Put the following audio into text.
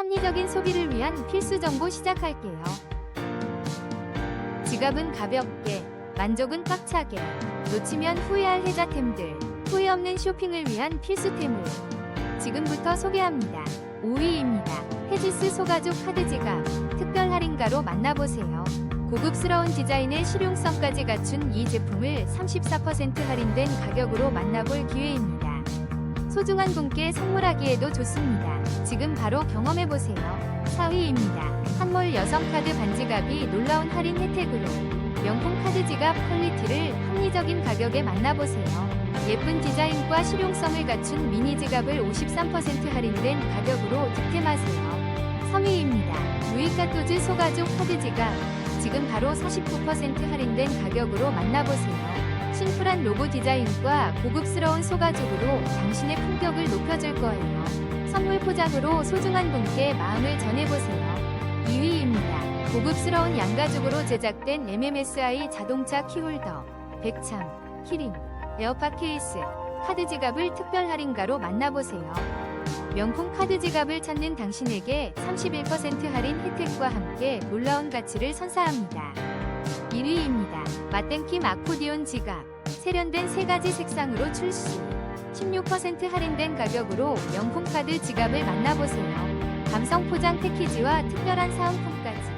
합리적인 소비를 위한 필수 정보 시작할게요. 지갑은 가볍게, 만족은 꽉차게, 놓치면 후회할 혜자템들, 후회 없는 쇼핑을 위한 필수템을 지금부터 소개합니다. 5위입니다. 헤지스 소가죽 카드 지갑, 특별 할인가로 만나보세요. 고급스러운 디자인의 실용성까지 갖춘 이 제품을 34% 할인된 가격으로 만나볼 기회입니다. 소중한 분께 선물하기에도 좋습니다. 지금 바로 경험해보세요. 4위입니다. 한몰 여성 카드 반지갑이 놀라운 할인 혜택으로 명품 카드 지갑 퀄리티를 합리적인 가격에 만나보세요. 예쁜 디자인과 실용성을 갖춘 미니 지갑을 53% 할인된 가격으로 득템하세요. 3위입니다. 루이카토즈 소가죽 카드 지갑 지금 바로 49% 할인된 가격으로 만나보세요. 심플한 로고 디자인과 고급스러운 소가죽으로 당신의 품격을 높여줄 거예요. 선물 포장으로 소중한 분께 마음을 전해보세요. 2위입니다. 고급스러운 양가죽으로 제작된 MMSI 자동차 키홀더, 백참, 키링, 에어팟 케이스, 카드 지갑을 특별 할인가로 만나보세요. 명품 카드 지갑을 찾는 당신에게 31% 할인 혜택과 함께 놀라운 가치를 선사합니다. 1위입니다. 마땡킴 아코디온 지갑. 세련된 세 가지 색상으로 출시. 16% 할인된 가격으로 명품 카드 지갑을 만나보세요. 감성 포장 패키지와 특별한 사은품까지.